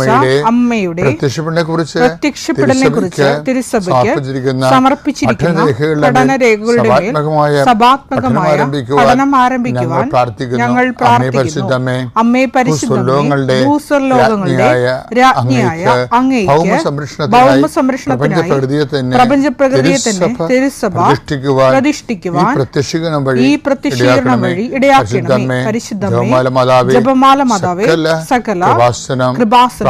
അമ്മയുടെ അമ്മയുടെ പ്രത്യക്ഷപ്പെടനെ കുറിച്ച് തിരുസഭയ്ക്ക് സമർപ്പിച്ചിരിക്കുന്ന പഠനരേഖകളുടെ സഭാത്മകമായ പഠനം ആരംഭിക്കുവാൻ ഞങ്ങൾ പ്രാർത്ഥിക്കുന്നു. അമ്മേ ഭൂസ്വർലോകങ്ങളുടെ രാജ്ഞിയായ അങ്ങേക്ക് പ്രപഞ്ചപ്രകൃതിയെ തന്നെ തിരുസഭ പ്രതിഷ്ഠിക്കുവാൻ ഈ പ്രത്യക്ഷീകരണം വഴി ഇടയാക്കണമേ. പരിശുദ്ധമേ ജപമാല മാതാവേ സകല കൃപാസനം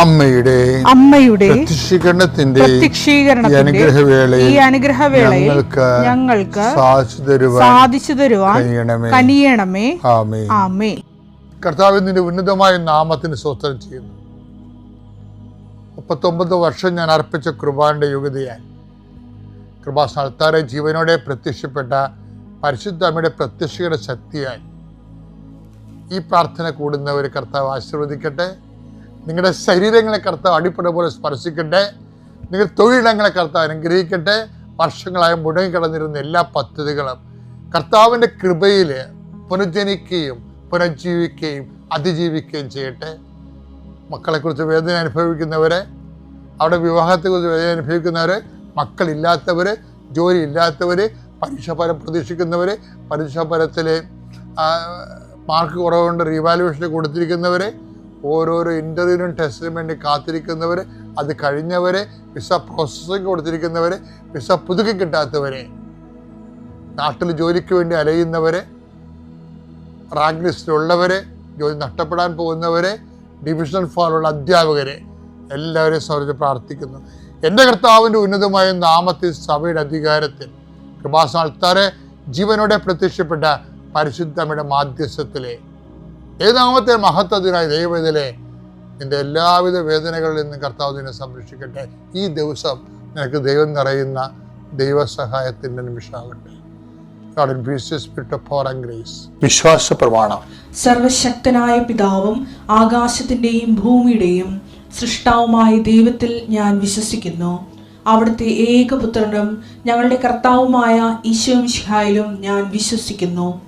അമ്മയുടെ അമ്മയുടെ പ്രത്യക്ഷീകരണത്തിന്റെ അനുഗ്രഹവേളയിൽ ഈ അനുഗ്രഹവേളയിൽ ഞങ്ങൾക്ക് ഞങ്ങൾക്ക് സാധിച്ചു തരുവാൻ സാധിച്ചു തരുവാൻ കനിയണമേ. ആമേ ആമേ കർത്താവിന്റെ ഉന്നതമായ നാമത്തിന് സ്വസ്ഥം ചെയ്യുന്നു. മുപ്പത്തൊമ്പത് വർഷം ഞാൻ അർപ്പിച്ച കൃപാന്റെ യുഗതിയായി കൃപാസ്ഥാനത്താറെ ജീവനോടെ പ്രത്യക്ഷപ്പെട്ട പരിശുദ്ധ അമ്മയുടെ പ്രത്യക്ഷയുടെ ശക്തിയായി ഈ പ്രാർത്ഥന കൂടുന്നവർ കർത്താവ് ആശീർവദിക്കട്ടെ. നിങ്ങളുടെ ശരീരങ്ങളെ കർത്താവ് അടിപ്പട പോലെ സ്പർശിക്കട്ടെ. നിങ്ങളുടെ തൊഴിലിടങ്ങളെ കർത്താവ് അനുഗ്രഹിക്കട്ടെ. വർഷങ്ങളായി മുടങ്ങിക്കിടന്നിരുന്ന എല്ലാ പദ്ധതികളും കർത്താവിന്റെ കൃപയിൽ പുനർജനിക്കുകയും പുനർജീവിക്കുകയും അതിജീവിക്കുകയും ചെയ്യട്ടെ. മക്കളെക്കുറിച്ച് വേദന അനുഭവിക്കുന്നവരെ അവിടെ വിവാഹത്തെക്കുറിച്ച് വേദന അനുഭവിക്കുന്നവർ മക്കളില്ലാത്തവർ ജോലി ഇല്ലാത്തവർ പരീക്ഷാഫലം പ്രതീക്ഷിക്കുന്നവർ പരീക്ഷാഫലത്തിൽ മാർക്ക് കുറവുകൊണ്ട് റീവാലുവേഷൻ കൊടുത്തിരിക്കുന്നവരെ ഓരോരോ ഇന്റർവ്യൂവിനും ടെസ്റ്റിനും വേണ്ടി കാത്തിരിക്കുന്നവർ അത് കഴിഞ്ഞവരെ വിസ പ്രോസസ്സിങ് കൊടുത്തിരിക്കുന്നവർ വിസ പുതുക്കി കിട്ടാത്തവരെ നാട്ടിൽ ജോലിക്ക് വേണ്ടി അലയുന്നവരെ റാങ്ക് ലിസ്റ്റിലുള്ളവരെ ജോലി നഷ്ടപ്പെടാൻ പോകുന്നവരെ ഡിവിഷണൽ ഫോറുള്ള അധ്യാപകരെ എല്ലാവരെയും സൗകര്യം പ്രാർത്ഥിക്കുന്നു. എന്റെ കർത്താവിന്റെ ഉന്നതമായ നാമത്തിൽ സഭയുടെ അധികാരത്തിൽ കൃപാസാൽത്താരെ ജീവനോടെ പ്രത്യക്ഷപ്പെട്ട പരിശുദ്ധമ്മയുടെ മാധ്യസ്ഥത്തിലെ ഏതാമത്തെ മഹത്വത്തിനായി ദൈവത്തിലെ നിന്റെ എല്ലാവിധ വേദനകളിൽ നിന്നും കർത്താവ് നിന്നെ സംരക്ഷിക്കട്ടെ. ഈ ദിവസം നിനക്ക് ദൈവം നിറയുന്ന ദൈവസഹായത്തിന്റെ നിമിഷമാകട്ടെ. വിശ്വാസ പ്രമാണം. സർവശക്തനായ പിതാവും ആകാശത്തിന്റെയും ഭൂമിയുടെയും സൃഷ്ടാവുമായ ദൈവത്തിൽ ഞാൻ വിശ്വസിക്കുന്നു. അവിടുത്തെ ഏകപുത്രനും ഞങ്ങളുടെ കർത്താവുമായ ഈശോമിഷിഹായിലും ഞാൻ വിശ്വസിക്കുന്നു.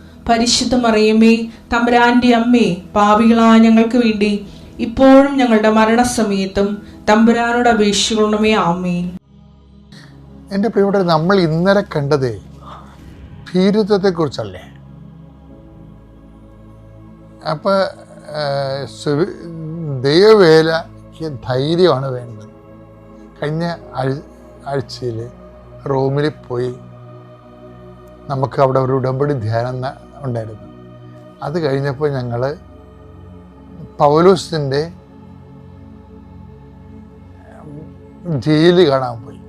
പരിശുദ്ധ മറിയമ്മേ തമ്പുരാന്റെ അമ്മേ പാപികളായ ഞങ്ങൾക്ക് വേണ്ടി ഇപ്പോഴും ഞങ്ങളുടെ മരണസമയത്തും തമ്പുരാനോട് അപേക്ഷിക്കണമേ ആമേ എന്റെ പ്രിയപ്പെട്ട നമ്മൾ ഇന്നലെ കണ്ടതേ ഭീരുത്വത്തെക്കുറിച്ചല്ലേ? അപ്പോൾ ദൈവവേലയ്ക്ക് ധൈര്യമാണ് വേണ്ടത്. കഴിഞ്ഞ ആഴ്ചയിൽ റോമിൽ പോയി നമുക്ക് അവിടെ ഒരു ഉടമ്പടി ധ്യാനം ഉണ്ടായിരുന്നു. അത് കഴിഞ്ഞപ്പോൾ ഞങ്ങൾ പൗലൂസിന്റെ ജയിൽ കാണാൻ പോയി.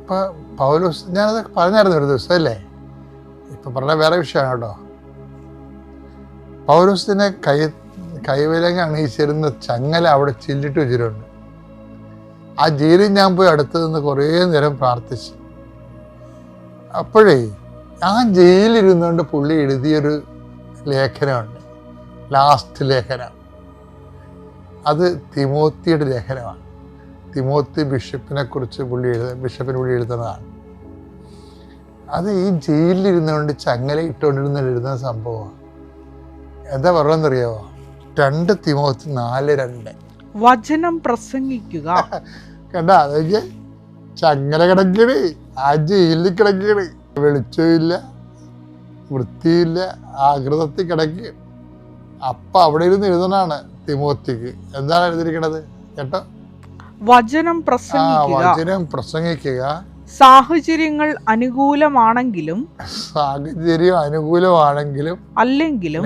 അപ്പോൾ പൗലൂസ് ഞാനത് പറഞ്ഞായിരുന്നു ഒരു ദിവസം അല്ലേ? ഇപ്പം പറഞ്ഞ വേറെ വിഷയമാണ് കേട്ടോ. പൗലൂസിനെ കൈ കൈവിലങ്ങ് അണിയിച്ചിരുന്ന ചങ്ങല അവിടെ ചില്ലിട്ട് വെച്ചിട്ടുണ്ട്. ആ ജയിലിൽ ഞാൻ പോയി അടുത്ത് നിന്ന് കുറേ നേരം പ്രാർത്ഥിച്ചു. അപ്പോഴേ ആ ജയിലിരുന്നുകൊണ്ട് പുള്ളി എഴുതിയൊരു ലേഖനമുണ്ട്. ലാസ്റ്റ് ലേഖനം. അത് തിമോത്തിയുടെ ലേഖനമാണ്. തിമോത്തി ബിഷപ്പിനെ കുറിച്ച് പുള്ളി എഴുത ബിഷപ്പിന് പുള്ളി എഴുതുന്നതാണ്. അത് ഈ ജയിലിലിരുന്നുകൊണ്ട് ചങ്ങല ഇട്ടുകൊണ്ടിരുന്ന എഴുതുന്ന സംഭവമാണ്. എന്താ പറയുന്നറിയാവോ രണ്ട് തിമോത്തി നാല് രണ്ട്. വചനം പ്രസംഗിക്കുക. കണ്ട അതൊക്കെ ചങ്ങല കിടക്കണേ ആ ജയിലിൽ കിടക്കണ്. വെളിച്ചമില്ല വൃത്തിയില്ല ആകൃതത്തിൽ കിടക്കുകയും അപ്പൊ അവിടെ ഇരുന്ന് എഴുതണാണ് തിമോത്തിക്ക്. എന്താണ് എഴുതിയിരിക്കണത്? കേട്ടോ. വചനം ആ വചനം പ്രസംഗിക്കുക. സാഹചര്യങ്ങൾ അനുകൂലമാണെങ്കിലും സാഹചര്യം അനുകൂലമാണെങ്കിലും അല്ലെങ്കിലും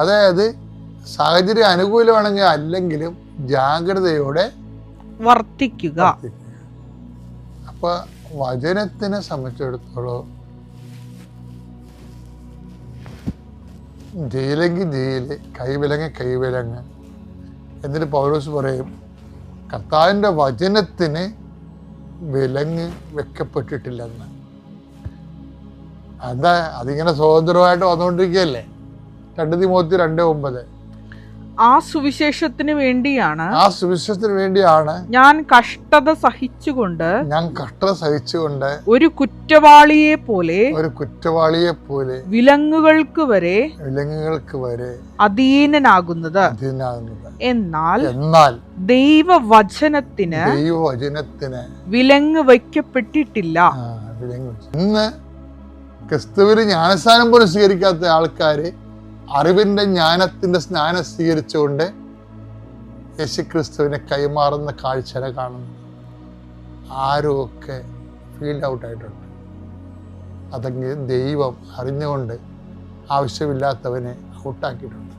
അതായത് സാഹചര്യം അനുകൂലമാണെങ്കിൽ അല്ലെങ്കിലും ജാഗ്രതയോടെ വർത്തിക്കുക. അപ്പൊ വചനത്തിനെ സംബന്ധിച്ചിടത്തോളം ജയിലെങ്കിൽ ജയിൽ കൈവിലങ്ങ് കൈവിലങ്ങ്. എന്നിട്ട് പൗലോസ് പറയും കർത്താവിന്റെ വചനത്തിന് വിലങ്ങ് വെക്കപ്പെട്ടിട്ടില്ലെന്ന്. അതാ അതിങ്ങനെ സ്വതന്ത്രമായിട്ട് വന്നുകൊണ്ടിരിക്കുകയല്ലേ? രണ്ട് തിമോത്തി രണ്ട് ഒമ്പത്. ആ സുവിശേഷത്തിന് വേണ്ടിയാണ് ആ സുവിശേഷത്തിന് വേണ്ടിയാണ് ഞാൻ കഷ്ടത സഹിച്ചുകൊണ്ട് ഞാൻ കഷ്ടത സഹിച്ചുകൊണ്ട് ഒരു കുറ്റവാളിയെ പോലെ ഒരു കുറ്റവാളിയെ പോലെ വിലങ്ങുകൾക്ക് വരെ വിലങ്ങുകൾക്ക് വരെ അധീനനാകുന്നത്. അധീനാകുന്നത് എന്നാൽ എന്നാൽ ദൈവവചനത്തിന് ദൈവവചനത്തിന് വിലങ്ങ് വയ്ക്കപ്പെട്ടിട്ടില്ല. ഇന്ന് ക്രിസ്തുവിന് ജ്ഞാനസ്ഥാനം പോലും സ്വീകരിക്കാത്ത ആൾക്കാര് അറിവിന്റെ ജ്ഞാനത്തിന്റെ സ്നാനം സ്വീകരിച്ചുകൊണ്ട് യേശുക്രിസ്തുവിനെ കൈമാറുന്ന കാഴ്ചനെ കാണുന്നു. ആരുമൊക്കെ ഫീൽഡ് ഔട്ട് ആയിട്ടുണ്ട്. അതെങ്കിൽ ദൈവം അറിഞ്ഞുകൊണ്ട് ആവശ്യമില്ലാത്തവനെ ഔട്ടാക്കിയിട്ടുണ്ട്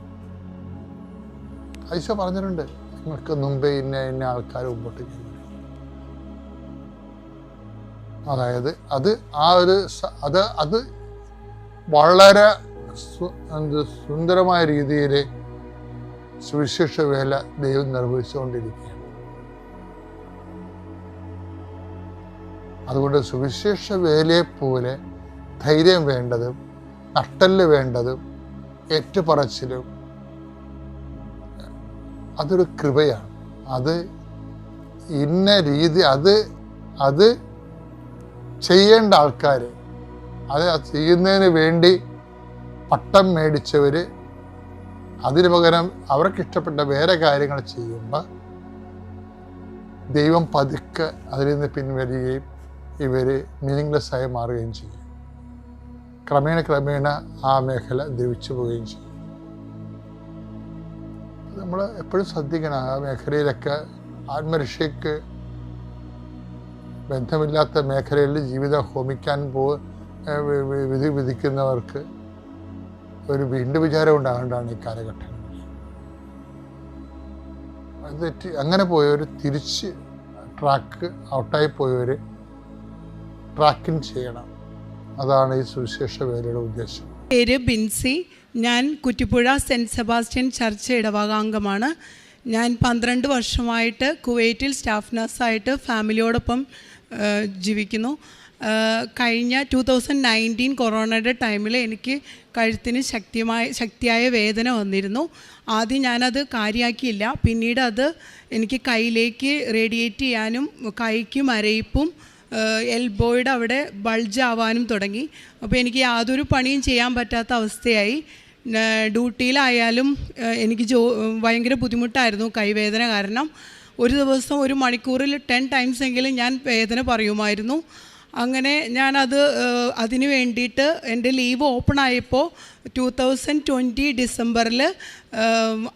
ഐശോ പറഞ്ഞിട്ടുണ്ട് നിങ്ങൾക്ക് മുമ്പേ ഇന്ന ഇന്ന ആൾക്കാർ മുമ്പോട്ട് അതായത് അത് ആ ഒരു അത് അത് വളരെ സുന്ദരമായ രീതിയിൽ സുവിശേഷ വേല ദൈവം നിർവഹിച്ചുകൊണ്ടിരിക്കുകയാണ്. അതുകൊണ്ട് സുവിശേഷ വേലയെപ്പോലെ ധൈര്യം വേണ്ടതും നട്ടൽ വേണ്ടതും ഏറ്റുപറച്ചിലും അതൊരു കൃപയാണ്. അത് ഇന്ന രീതി അത് അത് ചെയ്യേണ്ട ആൾക്കാർ അത് ചെയ്യുന്നതിന് വേണ്ടി പട്ടം മേടിച്ചവർ അതിന് പകരം അവർക്കിഷ്ടപ്പെട്ട വേറെ കാര്യങ്ങൾ ചെയ്യുമ്പോൾ ദൈവം പതുക്കെ അതിൽ നിന്ന് പിൻവലിയുകയും ഇവർ മീനിങ്ലെസ് ആയി മാറുകയും ചെയ്യും. ക്രമേണ ക്രമേണ ആ മേഖല ദ്രവിച്ചു പോവുകയും ചെയ്യും. നമ്മൾ എപ്പോഴും ശ്രദ്ധിക്കണം ആ മേഖലയിലൊക്കെ ആത്മരക്ഷയ്ക്ക് ബന്ധമില്ലാത്ത മേഖലയിൽ ജീവിതം ഹോമിക്കാൻ പോ വിധി വിധിക്കുന്നവർക്ക് ഒരു വീണ്ടും വിചാരം ഉണ്ടാകേണ്ടതാണ് ഈ കാലഘട്ടങ്ങളിൽ അത് അങ്ങനെ പോയവർ തിരിച്ച് ട്രാക്ക് ഔട്ടായി പോയവർ ട്രാക്കിങ് ചെയ്യണം. അതാണ് ഈ സുവിശേഷ വേലയുടെ ഉദ്ദേശം. പേര് ബിൻസി ഞാൻ കുറ്റിപ്പുഴ സെന്റ് സെബാസ്റ്റ്യൻ ചർച്ച് ഇടവകാംഗമാണ്. ഞാൻ പന്ത്രണ്ട് വർഷമായിട്ട് കുവൈറ്റിൽ സ്റ്റാഫ് നഴ്സായിട്ട് ഫാമിലിയോടൊപ്പം ജീവിക്കുന്നു. കഴിഞ്ഞ ടു തൗസൻഡ് നയന്റീൻ കൊറോണയുടെ ടൈമിൽ എനിക്ക് കഴുത്തിന് ശക്തിമായ ശക്തിയായ വേദന വന്നിരുന്നു. ആദ്യം ഞാനത് കാര്യമാക്കിയില്ല പിന്നീട് അത് എനിക്ക് കയ്യിലേക്ക് റേഡിയേറ്റ് ചെയ്യാനും കൈക്കും മരയിപ്പും എൽബോയുടെ അവിടെ ബൾജ് ആവാനും തുടങ്ങി. അപ്പോൾ എനിക്ക് യാതൊരു പണിയും ചെയ്യാൻ പറ്റാത്ത അവസ്ഥയായി. ഡ്യൂട്ടിയിലായാലും എനിക്ക് ജോ ഭയങ്കര ബുദ്ധിമുട്ടായിരുന്നു കൈവേദന കാരണം. ഒരു ദിവസം ഒരു മണിക്കൂറിൽ ടെൻ ടൈംസ് എങ്കിലും ഞാൻ വേദന പറയുമായിരുന്നു. അങ്ങനെ ഞാനത് അതിന് വേണ്ടിയിട്ട് എന്റെ ലീവ് ഓപ്പൺ ആയപ്പോൾ ടു തൗസൻഡ് ട്വന്റി ഡിസംബറിൽ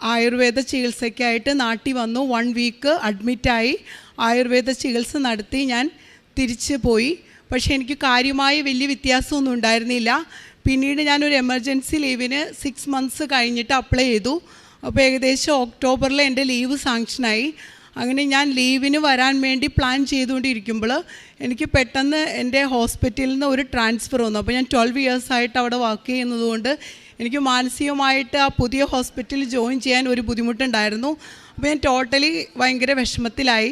ആയുർവേദ ചികിത്സയ്ക്കായിട്ട് നാട്ടിൽ വന്നു. വൺ വീക്ക് അഡ്മിറ്റായി ആയുർവേദ ചികിത്സ നടത്തി ഞാൻ തിരിച്ച് പോയി. പക്ഷേ എനിക്ക് കാര്യമായ വലിയ വ്യത്യാസമൊന്നും ഉണ്ടായിരുന്നില്ല. പിന്നീട് ഞാനൊരു എമർജൻസി ലീവിന് സിക്സ് മന്ത്സ് കഴിഞ്ഞിട്ട് അപ്ലൈ ചെയ്തു. അപ്പോൾ ഏകദേശം ഒക്ടോബറിൽ എന്റെ ലീവ് സാങ്ഷനായി അങ്ങനെ ഞാൻ ലീവിന് വരാൻ വേണ്ടി പ്ലാൻ ചെയ്തുകൊണ്ടിരിക്കുമ്പോൾ എനിക്ക് പെട്ടെന്ന് എന്റെ ഹോസ്പിറ്റലിൽ നിന്ന് ഒരു ട്രാൻസ്ഫർ വന്നു. അപ്പോൾ ഞാൻ ട്വൽവ് ഇയേഴ്സായിട്ട് അവിടെ വർക്ക് ചെയ്യുന്നതുകൊണ്ട് എനിക്ക് മാനസികമായിട്ട് ആ പുതിയ ഹോസ്പിറ്റലിൽ ജോയിൻ ചെയ്യാൻ ഒരു ബുദ്ധിമുട്ടുണ്ടായിരുന്നു. അപ്പോൾ ഞാൻ ടോട്ടലി ഭയങ്കര വിഷമത്തിലായി.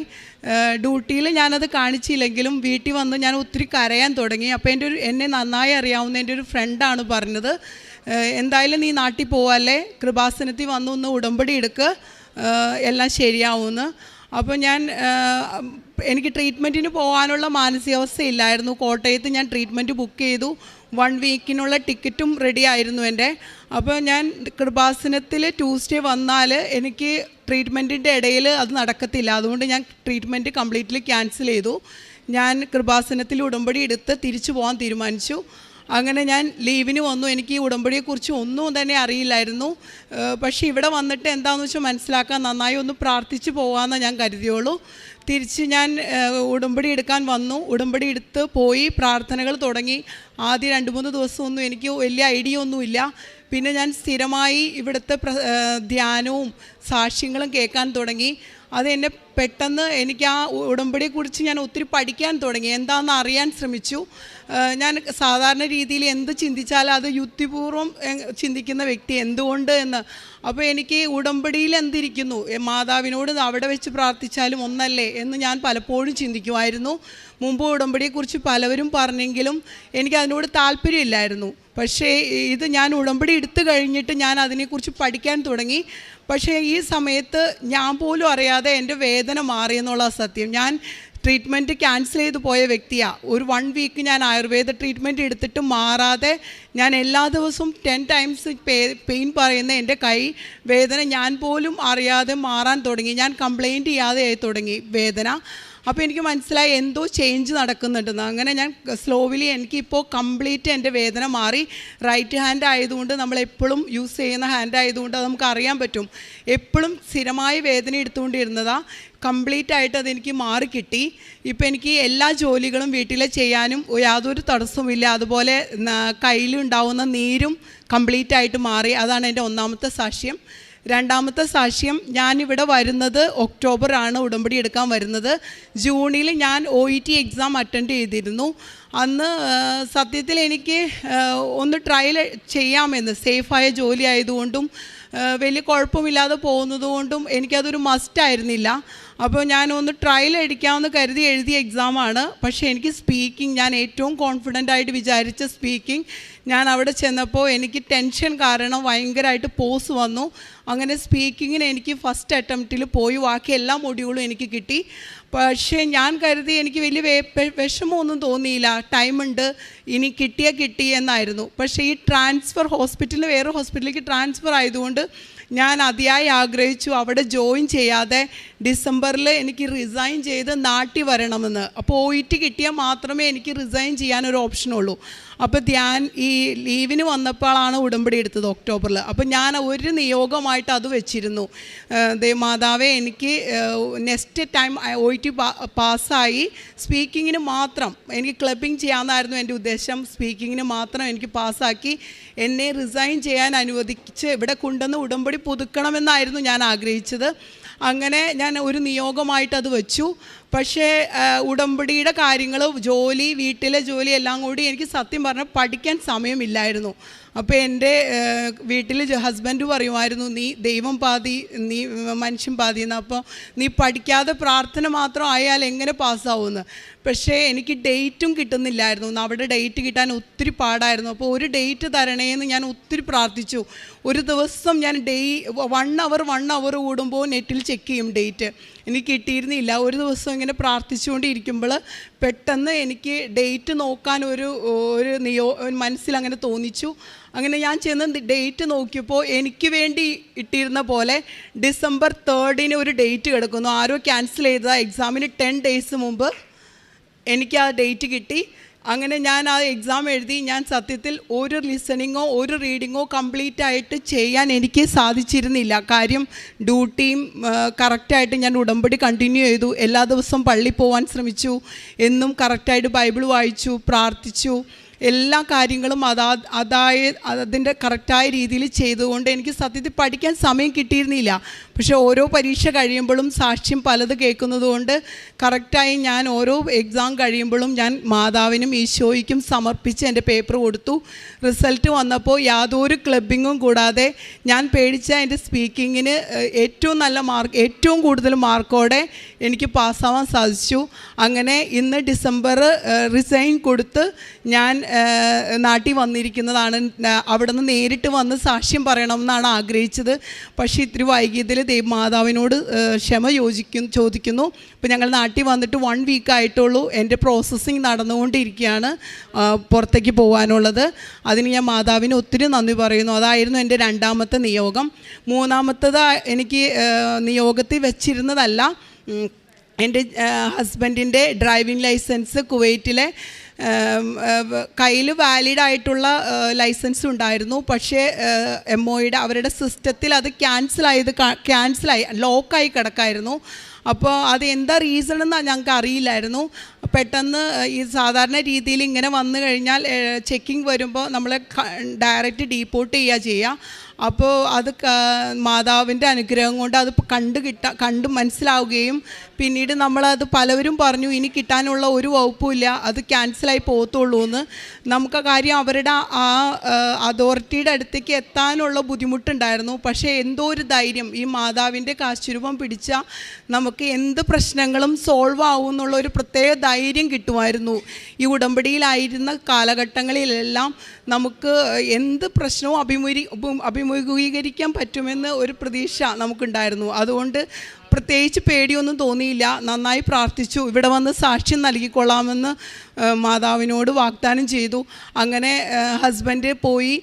ഡ്യൂട്ടിയിൽ ഞാനത് കാണിച്ചില്ലെങ്കിലും വീട്ടിൽ വന്ന് ഞാൻ ഒത്തിരി കരയാൻ തുടങ്ങി. അപ്പോൾ എന്റെ ഒരു എന്നെ നന്നായി അറിയാവുന്ന എന്റെ ഒരു ഫ്രണ്ടാണ് പറഞ്ഞത്. എന്തായാലും നീ നാട്ടിൽ പോവാല്ലേ? കൃപാസനത്തിൽ വന്നു ഒന്ന് ഉടമ്പടി എടുക്കുക എല്ലാം ശരിയാവുമെന്ന് അപ്പോൾ ഞാൻ എനിക്ക് ട്രീറ്റ്മെന്റിന് പോകാനുള്ള മാനസികാവസ്ഥ ഇല്ലായിരുന്നു കോട്ടയത്ത് ഞാൻ ട്രീറ്റ്മെന്റ് ബുക്ക് ചെയ്തു. വൺ വീക്കിനുള്ള ടിക്കറ്റും റെഡി ആയിരുന്നു എന്റെ. അപ്പോൾ ഞാൻ കൃപാസനത്തിൽ ട്യൂസ്ഡേ വന്നാൽ എനിക്ക് ട്രീറ്റ്മെന്റിന്റെ ഇടയിൽ അത് നടക്കത്തില്ല. അതുകൊണ്ട് ഞാൻ ട്രീറ്റ്മെന്റ് കംപ്ലീറ്റ്ലി ക്യാൻസൽ ചെയ്തു. ഞാൻ കൃപാസനത്തിൽ ഉടമ്പടി എടുത്ത് തിരിച്ചു പോകാൻ തീരുമാനിച്ചു. അങ്ങനെ ഞാൻ ലീവിന് വന്നു. എനിക്ക് ഈ ഉടമ്പടിയെക്കുറിച്ച് ഒന്നും തന്നെ അറിയില്ലായിരുന്നു. പക്ഷേ ഇവിടെ വന്നിട്ട് എന്താണെന്ന് വെച്ചാൽ മനസ്സിലാക്കാൻ നന്നായി ഒന്ന് പ്രാർത്ഥിച്ച് പോകാമെന്ന് ഞാൻ കരുതിയോളൂ. തിരിച്ച് ഞാൻ ഉടമ്പടി എടുക്കാൻ വന്നു. ഉടമ്പടി എടുത്ത് പോയി പ്രാർത്ഥനകൾ തുടങ്ങി. ആദ്യ രണ്ട് മൂന്ന് ദിവസമൊന്നും എനിക്ക് വലിയ ഐഡിയ ഒന്നുമില്ല. പിന്നെ ഞാൻ സ്ഥിരമായി ഇവിടുത്തെ ധ്യാനവും സാക്ഷ്യങ്ങളും കേൾക്കാൻ തുടങ്ങി. അത് എന്നെ പെട്ടെന്ന് എനിക്ക് ആ ഉടമ്പടിയെക്കുറിച്ച് ഞാൻ ഒത്തിരി പഠിക്കാൻ തുടങ്ങി. എന്താണെന്ന് അറിയാൻ ശ്രമിച്ചു. ഞാൻ സാധാരണ രീതിയിൽ എന്ത് ചിന്തിച്ചാലും അത് യുക്തിപൂർവം ചിന്തിക്കുന്ന വ്യക്തി എന്തുകൊണ്ട് എന്ന്. അപ്പോൾ എനിക്ക് ഉടമ്പടിയിൽ എന്തിരിക്കുന്നു? മാതാവിനോട് അവിടെ വെച്ച് പ്രാർത്ഥിച്ചാലും ഒന്നല്ലേ എന്ന് ഞാൻ പലപ്പോഴും ചിന്തിക്കുമായിരുന്നു. മുമ്പ് ഉടമ്പടിയെക്കുറിച്ച് പലവരും പറഞ്ഞെങ്കിലും എനിക്ക് അതിനോട് താല്പര്യമില്ലായിരുന്നു. പക്ഷേ ഇത് ഞാൻ ഉടമ്പടി എടുത്തു കഴിഞ്ഞിട്ട് ഞാൻ അതിനെക്കുറിച്ച് പഠിക്കാൻ തുടങ്ങി. പക്ഷേ ഈ സമയത്ത് ഞാൻ പോലും അറിയാതെ എന്റെ വേദന മാറിയെന്നുള്ള സത്യം. ഞാൻ ട്രീറ്റ്മെന്റ് ക്യാൻസൽ ചെയ്ത് പോയ വ്യക്തിയാണ് ഒരു വൺ വീക്ക് ഞാൻ ആയുർവേദ ട്രീറ്റ്മെന്റ് എടുത്തിട്ട് മാറാതെ ഞാൻ എല്ലാ ദിവസവും ടെൻ ടൈംസ് പെയിൻ പറയുന്ന എന്റെ കൈ വേദന ഞാൻ പോലും അറിയാതെ മാറാൻ തുടങ്ങി. ഞാൻ കംപ്ലൈന്റ് ചെയ്യാതെ ആയി തുടങ്ങി വേദന. അപ്പോൾ എനിക്ക് മനസ്സിലായി എന്തോ ചേഞ്ച് നടക്കുന്നുണ്ടെന്ന് അങ്ങനെ ഞാൻ സ്ലോവിലി എനിക്കിപ്പോൾ കംപ്ലീറ്റ് എന്റെ വേദന മാറി. റൈറ്റ് ഹാൻഡ് ആയതുകൊണ്ട് നമ്മൾ എപ്പോഴും യൂസ് ചെയ്യുന്ന ഹാൻഡ് ആയതുകൊണ്ട് അത് നമുക്ക് അറിയാൻ പറ്റും. എപ്പോഴും സ്ഥിരമായി വേദന എടുത്തുകൊണ്ടിരുന്നതാണ് കംപ്ലീറ്റ് ആയിട്ട് അതെനിക്ക് മാറി കിട്ടി. ഇപ്പം എനിക്ക് എല്ലാ ജോലികളും വീട്ടിലെ ചെയ്യാനും യാതൊരു തടസ്സവുമില്ല. അതുപോലെ കയ്യിലുണ്ടാവുന്ന നീരും കംപ്ലീറ്റ് ആയിട്ട് മാറി. അതാണ് എന്റെ ഒന്നാമത്തെ സാക്ഷ്യം. രണ്ടാമത്തെ സാക്ഷ്യം ഞാനിവിടെ വരുന്നത് ഒക്ടോബറാണ് ഉടമ്പടി എടുക്കാൻ വരുന്നത്. ജൂണിൽ ഞാൻ O E T exam attend ചെയ്തിരുന്നു. അന്ന് സത്യത്തിൽ എനിക്ക് ഒന്ന് ട്രയൽ ചെയ്യാമെന്ന് സേഫായ ജോലി ആയതുകൊണ്ടും വലിയ കുഴപ്പമില്ലാതെ പോകുന്നതുകൊണ്ടും എനിക്കതൊരു മസ്റ്റ് ആയിരുന്നില്ല. അപ്പോൾ ഞാൻ ഒന്ന് ട്രയൽ അടിക്കാമെന്ന് കരുതി എഴുതിയ എക്സാമാണ് പക്ഷേ എനിക്ക് സ്പീക്കിംഗ് ഞാൻ ഏറ്റവും കോൺഫിഡന്റ് ആയിട്ട് വിചാരിച്ച സ്പീക്കിംഗ് ഞാൻ അവിടെ ചെന്നപ്പോൾ എനിക്ക് ടെൻഷൻ കാരണം ഭയങ്കരമായിട്ട് പോസ് വന്നു. അങ്ങനെ സ്പീക്കിങ്ങിന് എനിക്ക് ഫസ്റ്റ് അറ്റംപ്റ്റിൽ പോയി. ബാക്കി എല്ലാ മൊഡ്യൂളും എനിക്ക് കിട്ടി. പക്ഷേ ഞാൻ കരുതി എനിക്ക് വലിയ വിഷമമൊന്നും തോന്നിയില്ല. ടൈമുണ്ട് ഇനി കിട്ടിയാൽ കിട്ടി എന്നായിരുന്നു. പക്ഷേ ഈ ട്രാൻസ്ഫർ ഹോസ്പിറ്റലിൽ വേറെ ഹോസ്പിറ്റലിലേക്ക് ട്രാൻസ്ഫർ ആയതുകൊണ്ട് ഞാൻ അതിയായി ആഗ്രഹിച്ചു അവിടെ ജോയിൻ ചെയ്യാതെ ഡിസംബറിൽ എനിക്ക് റിസൈൻ ചെയ്ത് നാട്ടിൽ വരണമെന്ന്. അപ്പോൾ ഒ ഇ ടി കിട്ടിയാൽ മാത്രമേ എനിക്ക് റിസൈൻ ചെയ്യാനൊരു ഓപ്ഷനുള്ളൂ അപ്പോൾ ധ്യാൻ ഈ ലീവിന് വന്നപ്പോഴാണ് ഉടമ്പടി എടുത്തത് ഒക്ടോബറിൽ. അപ്പോൾ ഞാൻ ഒരു നിയോഗമായിട്ട് അത് വെച്ചിരുന്നു. ദേ മാതാവേ എനിക്ക് നെക്സ്റ്റ് ടൈം ഒ ടി പാസ്സായി സ്പീക്കിങ്ങിന് മാത്രം എനിക്ക് ക്ലബിങ് ചെയ്യാമെന്നായിരുന്നു എന്റെ ഉദ്ദേശം സ്പീക്കിങ്ങിന് മാത്രം എനിക്ക് പാസ്സാക്കി എന്നെ റിസൈൻ ചെയ്യാൻ അനുവദിച്ച് ഇവിടെ കൊണ്ടുവന്ന് ഉടമ്പടി പുതുക്കണമെന്നായിരുന്നു ഞാൻ ആഗ്രഹിച്ചത്. അങ്ങനെ ഞാൻ ഒരു നിയോഗമായിട്ട് അത് വെച്ചു. പക്ഷേ ഉടമ്പടിയുടെ കാര്യങ്ങൾ ജോലി വീട്ടിലെ ജോലി എല്ലാം കൂടി എനിക്ക് സത്യം പറഞ്ഞാൽ പഠിക്കാൻ സമയമില്ലായിരുന്നു. അപ്പോൾ എന്റെ വീട്ടിൽ ഹസ്ബൻഡ് പറയുമായിരുന്നു നീ ദൈവം പാതി നീ മനുഷ്യൻ പാതി എന്ന് അപ്പോൾ നീ പഠിക്കാതെ പ്രാർത്ഥന മാത്രം ആയാൽ എങ്ങനെ പാസ്സാവുമെന്ന് പക്ഷേ എനിക്ക് ഡേറ്റും കിട്ടുന്നില്ലായിരുന്നു. അവിടെ ഡേറ്റ് കിട്ടാൻ ഒത്തിരി പാടായിരുന്നു. അപ്പോൾ ഒരു ഡേറ്റ് തരണേന്ന് ഞാൻ ഒത്തിരി പ്രാർത്ഥിച്ചു. ഒരു ദിവസം ഞാൻ ഡെയ് വൺ അവർ വൺ അവർ കൂടുമ്പോൾ നെറ്റിൽ ചെക്ക് ചെയ്യും ഡേറ്റ്. എനിക്ക് കിട്ടിയിരുന്നില്ല. ഒരു ദിവസം ഇങ്ങനെ പ്രാർത്ഥിച്ചുകൊണ്ടിരിക്കുമ്പോൾ പെട്ടെന്ന് എനിക്ക് ഡേറ്റ് നോക്കാൻ ഒരു ഒരു നിയോ മനസ്സിൽ അങ്ങനെ തോന്നിച്ചു. അങ്ങനെ ഞാൻ ചെന്ന് ഡേറ്റ് നോക്കിയപ്പോൾ എനിക്ക് വേണ്ടി ഇട്ടിരുന്ന പോലെ ഡിസംബർ തേർഡിന് ഒരു ഡേറ്റ് കിടക്കുന്നു. ആരോ ക്യാൻസൽ ചെയ്ത എക്സാമിന് ടെൻ ഡേയ്സ് മുമ്പ്. എനിക്ക് ആ ഡേറ്റ് കിട്ടി. അങ്ങനെ ഞാൻ ആ എക്സാം എഴുതി. ഞാൻ സത്യത്തിൽ ഒരു ലിസണിങ്ങോ ഒരു റീഡിങ്ങോ കംപ്ലീറ്റ് ആയിട്ട് ചെയ്യാൻ എനിക്ക് സാധിച്ചിരുന്നില്ല. കാര്യം ഡ്യൂട്ടിയും കറക്റ്റായിട്ട് ഞാൻ ഉടമ്പടി കണ്ടിന്യൂ ചെയ്തു. എല്ലാ ദിവസവും പള്ളി പോകാൻ ശ്രമിച്ചു. എന്നും കറക്റ്റായിട്ട് ബൈബിൾ വായിച്ചു പ്രാർത്ഥിച്ചു. എല്ലാ കാര്യങ്ങളും അതാ അതായ അതിന്റെ കറക്റ്റായ രീതിയിൽ ചെയ്തുകൊണ്ട് എനിക്ക് സത്യത്തിൽ പഠിക്കാൻ സമയം കിട്ടിയിരുന്നില്ല. പക്ഷേ ഓരോ പരീക്ഷ കഴിയുമ്പോഴും സാക്ഷ്യം പലത് കേൾക്കുന്നത് കൊണ്ട് കറക്റ്റായി ഞാൻ ഓരോ എക്സാം കഴിയുമ്പോഴും ഞാൻ മാതാവിനും ഈശോയ്ക്കും സമർപ്പിച്ച് എന്റെ പേപ്പർ കൊടുത്തു. റിസൾട്ട് വന്നപ്പോൾ യാതൊരു ക്ലബിങ്ങും കൂടാതെ ഞാൻ പേടിച്ച എന്റെ സ്പീക്കിങ്ങിന് ഏറ്റവും നല്ല മാർക്ക് ഏറ്റവും കൂടുതൽ മാർക്കോടെ എനിക്ക് പാസ്സാവാൻ സാധിച്ചു. അങ്ങനെ ഇന്ന് ഡിസംബർ റിസൈൻ കൊടുത്ത് ഞാൻ നാട്ടിൽ വന്നിരിക്കുന്നതാണ്. അവിടെ നിന്ന് നേരിട്ട് വന്ന് സാക്ഷ്യം പറയണം എന്നാണ് ആഗ്രഹിച്ചത്. പക്ഷേ ഇത്തിരി വൈകിയതിൽ ദൈവ മാതാവിനോട് ക്ഷമ യോജിക്കും ചോദിക്കുന്നു. ഇപ്പം ഞങ്ങൾ നാട്ടിൽ വന്നിട്ട് വൺ വീക്ക് ആയിട്ടുള്ളൂ. എന്റെ പ്രോസസ്സിങ് നടന്നുകൊണ്ടിരിക്കുകയാണ് പുറത്തേക്ക് പോകാനുള്ളത്. അതിന് ഞാൻ മാതാവിന് ഒത്തിരി നന്ദി പറയുന്നു. അതായിരുന്നു എന്റെ രണ്ടാമത്തെ നിയോഗം. മൂന്നാമത്തത് എനിക്ക് നിയോഗത്തിൽ വെച്ചിരുന്നതല്ല എന്റെ ഹസ്ബൻഡിന്റെ ഡ്രൈവിംഗ് ലൈസൻസ് കുവൈറ്റിലെ കയ്യിൽ വാലിഡ് ആയിട്ടുള്ള ലൈസൻസ് ഉണ്ടായിരുന്നു. പക്ഷേ എം ഒയുടെ അവരുടെ സിസ്റ്റത്തിൽ അത് ക്യാൻസലായത് ക്യാൻസലായി ലോക്കായി കിടക്കായിരുന്നു. അപ്പോൾ അത് എന്താ റീസൺ എന്ന് ഞങ്ങൾക്ക് അറിയില്ലായിരുന്നു. പെട്ടെന്ന് ഈ സാധാരണ രീതിയിൽ ഇങ്ങനെ വന്നു കഴിഞ്ഞാൽ ചെക്കിംഗ് വരുമ്പോൾ നമ്മളെ ഡയറക്റ്റ് ഡീപ്പോർട്ട് ചെയ്യുക ചെയ്യുക. അപ്പോൾ അത് മാതാവിന്റെ അനുഗ്രഹം കൊണ്ട് അത് കണ്ട് കിട്ട കണ്ട് മനസ്സിലാവുകയും പിന്നീട് നമ്മളത് പലവരും പറഞ്ഞു ഇനി കിട്ടാനുള്ള ഒരു വകുപ്പുമില്ല അത് ക്യാൻസലായി പോകത്തുള്ളൂ എന്ന്. നമുക്ക് കാര്യം അവരുടെ ആ അതോറിറ്റിയുടെ അടുത്തേക്ക് എത്താനുള്ള ബുദ്ധിമുട്ടുണ്ടായിരുന്നു. പക്ഷേ എന്തോ ഒരു ധൈര്യം ഈ മാതാവിന്റെ കാശുരൂപം പിടിച്ചാൽ നമുക്ക് എന്ത് പ്രശ്നങ്ങളും സോൾവ് ആവും എന്നുള്ള ഒരു പ്രത്യേക ധൈര്യം കിട്ടുമായിരുന്നു. ഈ ഉടമ്പടിയിലായിരുന്ന കാലഘട്ടങ്ങളിലെല്ലാം നമുക്ക് എന്ത് പ്രശ്നവും അഭിമുഖീ അഭിമുഖീകരിക്കാൻ പറ്റുമെന്ന് ഒരു പ്രതീക്ഷ നമുക്കുണ്ടായിരുന്നു. അതുകൊണ്ട് പ്രത്യേകിച്ച് പേടിയൊന്നും തോന്നിയില്ല. നന്നായി പ്രാർത്ഥിച്ചു. ഇവിടെ വന്ന് സാക്ഷ്യം നൽകിക്കൊള്ളാമെന്ന് മാതാവിനോട് വാഗ്ദാനം ചെയ്തു. അങ്ങനെ ഹസ്ബൻഡ് പോയി.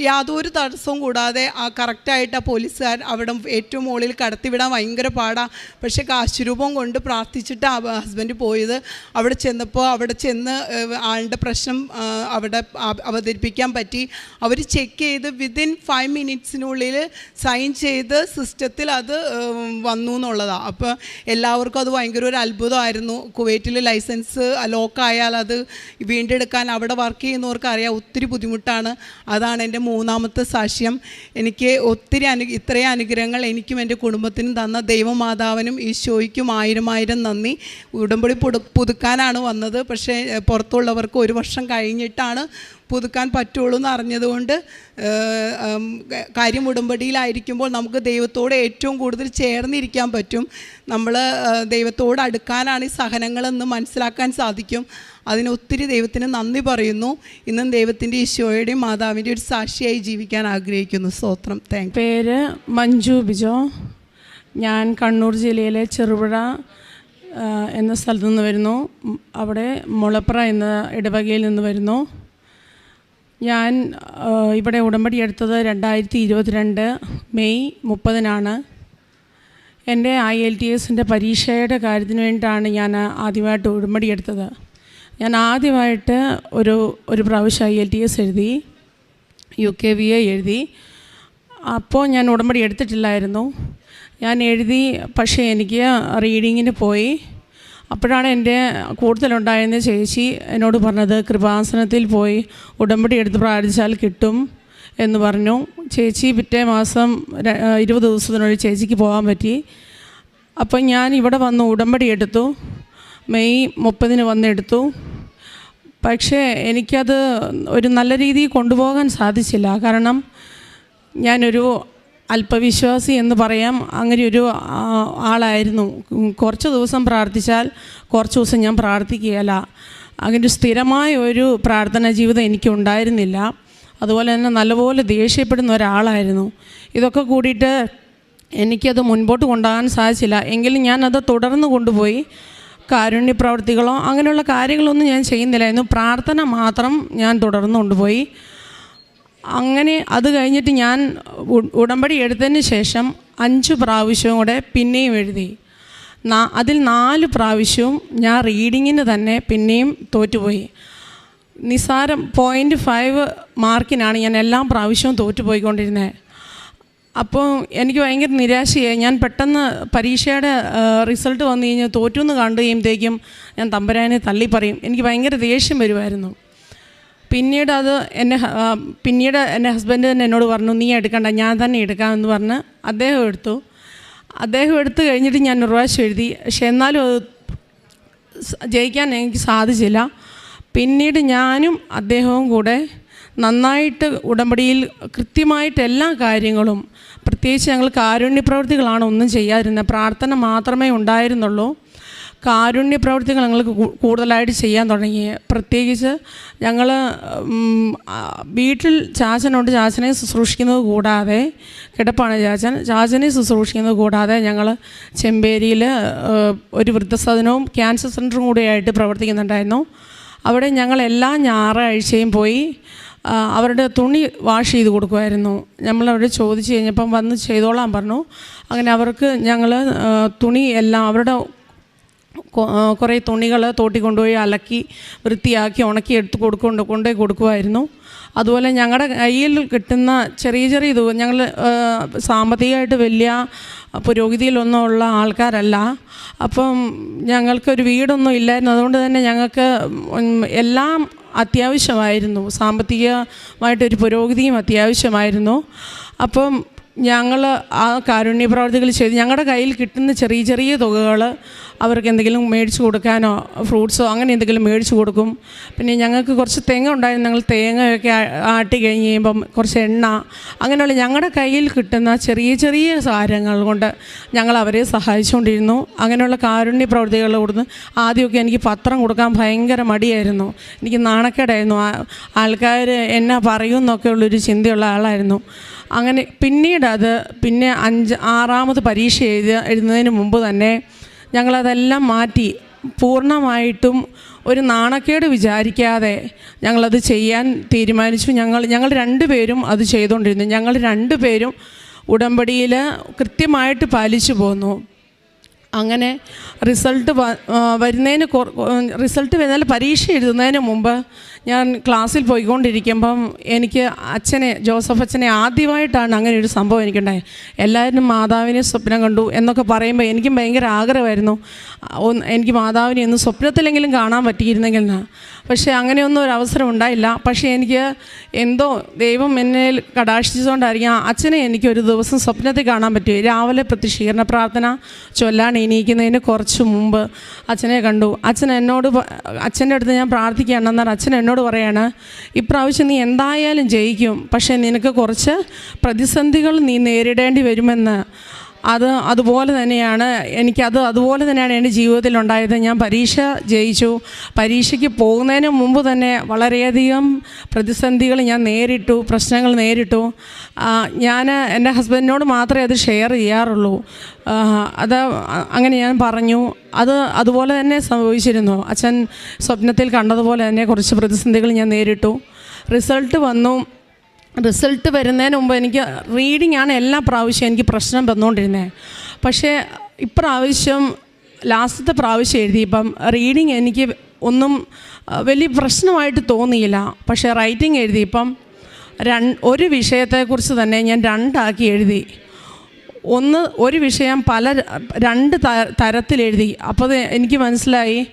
യാതൊരു തടസ്സവും കൂടാതെ ആ കറക്റ്റായിട്ട് ആ പോലീസുകാർ അവിടെ ഏറ്റവും മുകളിൽ കടത്തിവിടാൻ ഭയങ്കര പാടാണ് പക്ഷേ കാശുരൂപം കൊണ്ട് പ്രാർത്ഥിച്ചിട്ട് ആ ഹസ്ബൻഡ് പോയത്. അവിടെ ചെന്നപ്പോൾ അവിടെ ചെന്ന് ആളുടെ പ്രശ്നം അവിടെ അവ- അവതരിപ്പിക്കാൻ പറ്റി. അവർ ചെക്ക് ചെയ്ത് വിതിൻ ഫൈവ് മിനിറ്റ്സിനുള്ളിൽ സൈൻ ചെയ്ത് സിസ്റ്റത്തിൽ അത് വന്നു എന്നുള്ളതാണ് അപ്പോൾ എല്ലാവർക്കും അത് ഭയങ്കര ഒരു അത്ഭുതമായിരുന്നു. കുവൈറ്റിൽ ലൈസൻസ് ലോക്കായാൽ അത് വീണ്ടെടുക്കാൻ അവിടെ വർക്ക് ചെയ്യുന്നവർക്ക് അറിയാം ഒത്തിരി ബുദ്ധിമുട്ടാണ്. അതാണ് എന്റെ മൂന്നാമത്തെ സാക്ഷ്യം. എനിക്ക് ഒത്തിരി അനു ഇത്രയും അനുഗ്രഹങ്ങൾ എനിക്കും എന്റെ കുടുംബത്തിനും തന്ന ദൈവമാതാവിനും ഈശോയ്ക്കും ആയിരം ആയിരം നന്ദി. ഉടമ്പടി പുതു പുതുക്കാനാണ് വന്നത്. പക്ഷേ പുറത്തുള്ളവർക്ക് ഒരു വർഷം കഴിഞ്ഞിട്ടാണ് പുതുക്കാൻ പറ്റുള്ളൂ എന്ന് അറിഞ്ഞതുകൊണ്ട് കാര്യം ഉടമ്പടിയിലായിരിക്കുമ്പോൾ നമുക്ക് ദൈവത്തോട് ഏറ്റവും കൂടുതൽ ചേർന്നിരിക്കാൻ പറ്റും. നമ്മൾ ദൈവത്തോട് അടുക്കാനാണ് ഈ സഹനങ്ങളെന്ന് മനസ്സിലാക്കാൻ സാധിക്കും. അതിന് ഒത്തിരി ദൈവത്തിന് നന്ദി പറയുന്നു. ഇന്നും ദൈവത്തിന്റെ ഈശോയുടെയും മാതാവിന്റെയും ഒരു സാക്ഷിയായി ജീവിക്കാൻ ആഗ്രഹിക്കുന്നു. സ്തോത്രം. താങ്ക് പേര് മഞ്ജു ബിജോ. ഞാൻ കണ്ണൂർ ജില്ലയിലെ ചെറുപുഴ എന്ന സ്ഥലത്തു നിന്ന് വരുന്നു. അവിടെ മുളപ്ര എന്ന ഇടവകയിൽ നിന്ന് വരുന്നു. ഞാൻ ഇവിടെ ഉടമ്പടി എടുത്തത് രണ്ടായിരത്തി ഇരുപത്തിരണ്ട് മെയ് മുപ്പതിനാണ്. എന്റെ ഐ എൽ ടി എസിന്റെ പരീക്ഷയുടെ കാര്യത്തിന് വേണ്ടിയിട്ടാണ് ഞാൻ ആദ്യമായിട്ട് ഉടമ്പടി എടുത്തത്. ഞാൻ ആദ്യമായിട്ട് ഒരു ഒരു പ്രാവശ്യം ഐ എൽ ടി എസ് എഴുതി യു കെ വി എ എഴുതി. അപ്പോൾ ഞാൻ ഉടമ്പടി എടുത്തിട്ടില്ലായിരുന്നു. ഞാൻ എഴുതി പക്ഷേ എനിക്ക് റീഡിങ്ങിന് പോയി. അപ്പോഴാണ് എന്റെ കൂടുതലുണ്ടായിരുന്ന ചേച്ചി എന്നോട് പറഞ്ഞത് കൃപാസനത്തിൽ പോയി ഉടമ്പടി എടുത്ത് പ്രാർത്ഥിച്ചാൽ കിട്ടും എന്ന് പറഞ്ഞു. ചേച്ചി പിറ്റേ മാസം ഇരുപത് ദിവസത്തിനുള്ളിൽ ചേച്ചിക്ക് പോകാൻ പറ്റി. അപ്പം ഞാൻ ഇവിടെ വന്ന് ഉടമ്പടി എടുത്തു. മെയ് മുപ്പതിന് വന്നെടുത്തു പക്ഷേ എനിക്കത് ഒരു നല്ല രീതിയിൽ കൊണ്ടുപോകാൻ സാധിച്ചില്ല. കാരണം ഞാനൊരു അല്പവിശ്വാസി എന്ന് പറയാം. അങ്ങനെ ഒരു ആളായിരുന്നു. കുറച്ച് ദിവസം പ്രാർത്ഥിച്ചാൽ കുറച്ച് ദിവസം ഞാൻ പ്രാർത്ഥിക്കുകയല്ല. അങ്ങനെ സ്ഥിരമായ ഒരു പ്രാർത്ഥനാ ജീവിതം എനിക്കുണ്ടായിരുന്നില്ല. അതുപോലെ തന്നെ നല്ലപോലെ ദേഷ്യപ്പെടുന്ന ഒരാളായിരുന്നു. ഇതൊക്കെ കൂടിയിട്ട് എനിക്കത് മുൻപോട്ട് കൊണ്ടുപോകാൻ സാധിച്ചില്ല. എങ്കിലും ഞാനത് തുടർന്ന് കൊണ്ടുപോയി. കാരുണ്യ പ്രവർത്തികളോ അങ്ങനെയുള്ള കാര്യങ്ങളൊന്നും ഞാൻ ചെയ്യുന്നില്ലായിരുന്നു. പ്രാർത്ഥന മാത്രം ഞാൻ തുടർന്ന് കൊണ്ടുപോയി. അങ്ങനെ അത് കഴിഞ്ഞിട്ട് ഞാൻ ഉടമ്പടി എടുത്തതിന് ശേഷം അഞ്ച് പ്രാവശ്യവും കൂടെ പിന്നെയും എഴുതി. അതിൽ നാല് പ്രാവശ്യവും ഞാൻ റീഡിങ്ങിന് തന്നെ പിന്നെയും തോറ്റുപോയി. നിസാരം പോയിന്റ് ഫൈവ് മാർക്കിനാണ് ഞാൻ എല്ലാ പ്രാവശ്യവും തോറ്റുപോയിക്കൊണ്ടിരുന്നത് അപ്പോൾ എനിക്ക് ഭയങ്കര നിരാശയായി. ഞാൻ പെട്ടെന്ന് പരീക്ഷയുടെ റിസൾട്ട് വന്നു കഴിഞ്ഞാൽ തോറ്റു എന്ന് കണ്ടു കഴിയുമ്പോഴത്തേക്കും ഞാൻ തമ്പുരാനെ തള്ളി പറയും എനിക്ക് ഭയങ്കര ദേഷ്യം വരുമായിരുന്നു. പിന്നീട് അത് എന്റെ പിന്നീട് എന്റെ ഹസ്ബൻഡ് തന്നെ എന്നോട് പറഞ്ഞു നീ എടുക്കണ്ട ഞാൻ തന്നെ എടുക്കാമെന്ന് പറഞ്ഞ് അദ്ദേഹം എടുത്തു. അദ്ദേഹം എടുത്തു കഴിഞ്ഞിട്ട് ഞാൻ ഒരു പ്രാവശ്യം എഴുതി. പക്ഷെ എന്നാലും അത് ജയിക്കാൻ എനിക്ക് സാധിച്ചില്ല. പിന്നീട് ഞാനും അദ്ദേഹവും കൂടെ നന്നായിട്ട് ഉടമ്പടിയിൽ കൃത്യമായിട്ട് എല്ലാ കാര്യങ്ങളും പ്രത്യേകിച്ച് ഞങ്ങൾ കാരുണ്യ പ്രവൃത്തികളാണ് ഒന്നും ചെയ്യാതിരുന്നത്. പ്രാർത്ഥന മാത്രമേ ഉണ്ടായിരുന്നുള്ളൂ. കാരുണ്യ പ്രവർത്തികൾ ഞങ്ങൾ കൂടുതലായിട്ട് ചെയ്യാൻ തുടങ്ങി. പ്രത്യേകിച്ച് ഞങ്ങൾ വീട്ടിൽ ചാച്ചനുണ്ട്. ചാച്ചനെ ശുശ്രൂഷിക്കുന്നത് കൂടാതെ കിടപ്പാണ് ചാച്ചൻ. ചാച്ചനെ ശുശ്രൂഷിക്കുന്നത് കൂടാതെ ഞങ്ങൾ ചെമ്പേരിയിൽ ഒരു വൃദ്ധസദനവും ക്യാൻസർ സെന്ററും കൂടിയായിട്ട് പ്രവർത്തിക്കുന്നുണ്ടായിരുന്നു. അവിടെ ഞങ്ങൾ എല്ലാ ഞായറാഴ്ചയും പോയി അവരുടെ തുണി വാഷ് ചെയ്ത് കൊടുക്കുമായിരുന്നു. നമ്മളവിടെ ചോദിച്ചു കഴിഞ്ഞപ്പം വന്ന് ചെയ്തോളാൻ പറഞ്ഞു. അങ്ങനെ അവർക്ക് ഞങ്ങൾ തുണി എല്ലാം അവരുടെ കുറേ തുണികൾ തോട്ടി കൊണ്ടുപോയി അലക്കി വൃത്തിയാക്കി ഉണക്കി എടുത്ത് കൊടുക്കൊണ്ട് കൊണ്ടുപോയി കൊടുക്കുമായിരുന്നു. അതുപോലെ ഞങ്ങളുടെ കയ്യിൽ കിട്ടുന്ന ചെറിയ ചെറിയ ഇത് ഞങ്ങൾ സാമ്പത്തികമായിട്ട് വലിയ പുരോഗതിയിലൊന്നും ഉള്ള ആൾക്കാരല്ല. അപ്പം ഞങ്ങൾക്കൊരു വീടൊന്നും ഇല്ലായിരുന്നു. അതുകൊണ്ട് തന്നെ ഞങ്ങൾക്ക് എല്ലാം അത്യാവശ്യമായിരുന്നു. സാമ്പത്തികമായിട്ടൊരു പുരോഗതിയും അത്യാവശ്യമായിരുന്നു. അപ്പം ഞങ്ങൾ ആ കാരുണ്യ പ്രവർത്തികൾ ചെയ്ത് ഞങ്ങളുടെ കയ്യിൽ കിട്ടുന്ന ചെറിയ ചെറിയ തുകകൾ അവർക്ക് എന്തെങ്കിലും മേടിച്ച് കൊടുക്കാനോ ഫ്രൂട്ട്സോ അങ്ങനെ എന്തെങ്കിലും മേടിച്ച് കൊടുക്കും. പിന്നെ ഞങ്ങൾക്ക് കുറച്ച് തേങ്ങ ഉണ്ടായിരുന്നു. ഞങ്ങൾ തേങ്ങയൊക്കെ ആട്ടി കഴിഞ്ഞ് കഴിയുമ്പം കുറച്ച് എണ്ണ അങ്ങനെയുള്ള ഞങ്ങളുടെ കയ്യിൽ കിട്ടുന്ന ചെറിയ ചെറിയ സാധനങ്ങൾ കൊണ്ട് ഞങ്ങൾ അവരെ സഹായിച്ചുകൊണ്ടിരുന്നു. അങ്ങനെയുള്ള കാരുണ്യ പ്രവർത്തികൾ കൊടുത്ത് ആദ്യമൊക്കെ എനിക്ക് പത്രം കൊടുക്കാൻ ഭയങ്കര മടിയായിരുന്നു. എനിക്ക് നാണക്കേടായിരുന്നു. ആൾക്കാർ എന്നാ പറയുമെന്നൊക്കെ ഉള്ളൊരു ചിന്തയുള്ള ആളായിരുന്നു. അങ്ങനെ പിന്നീട് അത് പിന്നെ അഞ്ച് ആറാമത് പരീക്ഷ എഴുതി എഴുതുന്നതിന് മുമ്പ് തന്നെ ഞങ്ങളതെല്ലാം മാറ്റി പൂർണമായിട്ടും ഒരു നാണക്കേട് വിചാരിക്കാതെ ഞങ്ങളത് ചെയ്യാൻ തീരുമാനിച്ചു. ഞങ്ങൾ ഞങ്ങൾ രണ്ടുപേരും അത് ചെയ്തുകൊണ്ടിരുന്നു. ഞങ്ങൾ രണ്ടുപേരും ഉടമ്പടിയിൽ കൃത്യമായിട്ട് പാലിച്ചു പോന്നു. അങ്ങനെ റിസൾട്ട് വരുന്നതിന് റിസൾട്ട് വരുന്നതിൽ പരീക്ഷ എഴുതുന്നതിന് മുമ്പ് ഞാൻ ക്ലാസ്സിൽ പോയിക്കൊണ്ടിരിക്കുമ്പം എനിക്ക് അച്ഛനെ ജോസഫ് അച്ഛനെ ആദ്യമായിട്ടാണ് അങ്ങനെ ഒരു സംഭവം എനിക്കുണ്ടായത്. എല്ലാവരും മാതാവിനെ സ്വപ്നം കണ്ടു എന്നൊക്കെ പറയുമ്പോൾ എനിക്കും ഭയങ്കര ആഗ്രഹമായിരുന്നു. എനിക്ക് മാതാവിനെ ഒന്ന് സ്വപ്നത്തിലെങ്കിലും കാണാൻ പറ്റിയിരുന്നെങ്കിൽ പക്ഷേ അങ്ങനെയൊന്നും ഒരു അവസരം ഉണ്ടായില്ല. പക്ഷേ എനിക്ക് എന്തോ ദൈവം എന്നെ കടാക്ഷിച്ചുകൊണ്ടായിരിക്കും. അച്ഛനെ എനിക്ക് ഒരു ദിവസം സ്വപ്നത്തിൽ കാണാൻ പറ്റും. രാവിലെ പ്രത്യക്ഷീകരണ പ്രാർത്ഥന ചൊല്ലാൻ എണീക്കുന്നതിന് കുറച്ച് മുമ്പ് അച്ഛനെ കണ്ടു. അച്ഛൻ എന്നോട് അച്ഛന്റെ അടുത്ത് ഞാൻ പ്രാർത്ഥിക്കുകയാണ്. എന്നാൽ അച്ഛൻ എന്നോട് പറയാണ് ഇപ്രാവശ്യം നീ എന്തായാലും ജയിക്കും. പക്ഷേ നിനക്ക് കുറച്ച് പ്രതിസന്ധികൾ നീ നേരിടേണ്ടി വരുമെന്ന് അത് അതുപോലെ തന്നെയാണ് എനിക്കത് അതുപോലെ തന്നെയാണ് എന്റെ ജീവിതത്തിൽ ഉണ്ടായത് ഞാൻ പരീക്ഷ ജയിച്ചു. പരീക്ഷയ്ക്ക് പോകുന്നതിന് മുമ്പ് തന്നെ വളരെയധികം പ്രതിസന്ധികൾ ഞാൻ നേരിട്ടു പ്രശ്നങ്ങൾ നേരിട്ടു. ഞാൻ എന്റെ ഹസ്ബൻഡിനോട് മാത്രമേ അത് ഷെയർ ചെയ്യാറുള്ളൂ. അത് അങ്ങനെ ഞാൻ പറഞ്ഞു. അത് അതുപോലെ തന്നെ സംഭവിച്ചിരുന്നു. അച്ഛൻ സ്വപ്നത്തിൽ കണ്ടതുപോലെ തന്നെ കുറച്ച് പ്രതിസന്ധികൾ ഞാൻ നേരിട്ടു. റിസൾട്ട് വന്നു. റിസൾട്ട് വരുന്നതിന് മുമ്പ് എനിക്ക് റീഡിംഗ് ആണ് എല്ലാ പ്രാവശ്യം എനിക്ക് പ്രശ്നം വന്നുകൊണ്ടിരുന്നത് പക്ഷേ ഇപ്രാവശ്യം ലാസ്റ്റത്തെ പ്രാവശ്യം എഴുതിയപ്പം റീഡിങ് എനിക്ക് ഒന്നും വലിയ പ്രശ്നമായിട്ട് തോന്നിയില്ല. പക്ഷേ റൈറ്റിംഗ് എഴുതിയപ്പം രൺ ഒരു വിഷയത്തെക്കുറിച്ച് തന്നെ ഞാൻ രണ്ടാക്കി എഴുതി. ഒന്ന് ഒരു വിഷയം പല രണ്ട് തരത്തിൽ തരത്തിലെഴുതി. അപ്പോൾ എനിക്ക് മനസ്സിലായി.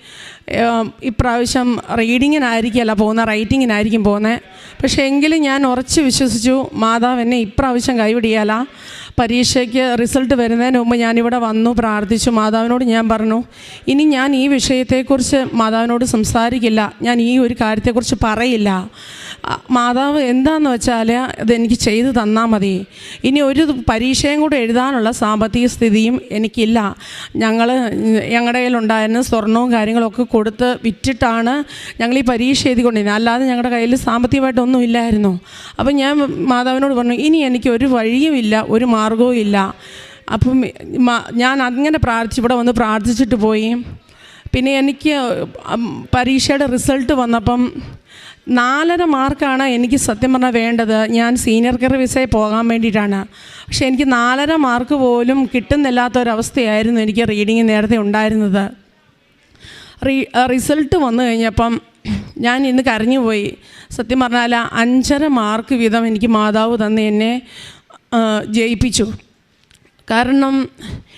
ഇപ്രാവശ്യം റീഡിങ്ങിനായിരിക്കുമല്ല പോകുന്നത് റൈറ്റിങ്ങിനായിരിക്കും പോകുന്നത്. പക്ഷേ എങ്കിലും ഞാൻ ഉറച്ച് വിശ്വസിച്ചു മാതാവ് എന്നെ ഇപ്രാവശ്യം കൈവിടിയാല. പരീക്ഷയ്ക്ക് റിസൾട്ട് വരുന്നതിന് മുമ്പ് ഞാനിവിടെ വന്നു പ്രാർത്ഥിച്ചു. മാതാവിനോട് ഞാൻ പറഞ്ഞു ഇനി ഞാൻ ഈ വിഷയത്തെക്കുറിച്ച് മാതാവിനോട് സംസാരിക്കില്ല. ഞാൻ ഈ ഒരു കാര്യത്തെക്കുറിച്ച് പറയില്ല. മാതാവ് എന്താന്ന് വെച്ചാൽ അതെനിക്ക് ചെയ്തു തന്നാൽ മതി. ഇനി ഒരു പരീക്ഷയും കൂടെ എഴുതാനുള്ള സാമ്പത്തിക സ്ഥിതിയും എനിക്കില്ല. ഞങ്ങൾ ഞങ്ങളുടെ കയ്യിലുണ്ടായിരുന്ന സ്വർണവും കാര്യങ്ങളൊക്കെ കൊടുത്ത് വിറ്റിട്ടാണ് ഞങ്ങൾ ഈ പരീക്ഷ എഴുതിക്കൊണ്ടിരുന്നത്. അല്ലാതെ ഞങ്ങളുടെ കയ്യിൽ സാമ്പത്തികമായിട്ടൊന്നും ഇല്ലായിരുന്നു. അപ്പം ഞാൻ മാതാവിനോട് പറഞ്ഞു ഇനി എനിക്ക് ഒരു വഴിയുമില്ല ഒരു മാർഗവും ഇല്ല. അപ്പം ഞാൻ അങ്ങനെ പ്രാർത്ഥിച്ച് ഇവിടെ വന്ന് പ്രാർത്ഥിച്ചിട്ട് പോയി. പിന്നെ എനിക്ക് പരീക്ഷയുടെ റിസൾട്ട് വന്നപ്പം നാലര മാർക്കാണ് എനിക്ക് സത്യം പറഞ്ഞാൽ വേണ്ടത്. ഞാൻ സീനിയർ കെയർ വിസയിൽ പോകാൻ വേണ്ടിയിട്ടാണ്. പക്ഷേ എനിക്ക് നാലര മാർക്ക് പോലും കിട്ടുന്നില്ലാത്തൊരവസ്ഥയായിരുന്നു എനിക്ക് റീഡിങ് നേരത്തെ ഉണ്ടായിരുന്നത്. റീ റിസൾട്ട് വന്നു കഴിഞ്ഞപ്പം ഞാൻ ഇന്ന് കരഞ്ഞുപോയി. സത്യം പറഞ്ഞാൽ അഞ്ചര മാർക്ക് വീതം എനിക്ക് മാതാവ് തന്ന് എന്നെ ജയിപ്പിച്ചു. കാരണം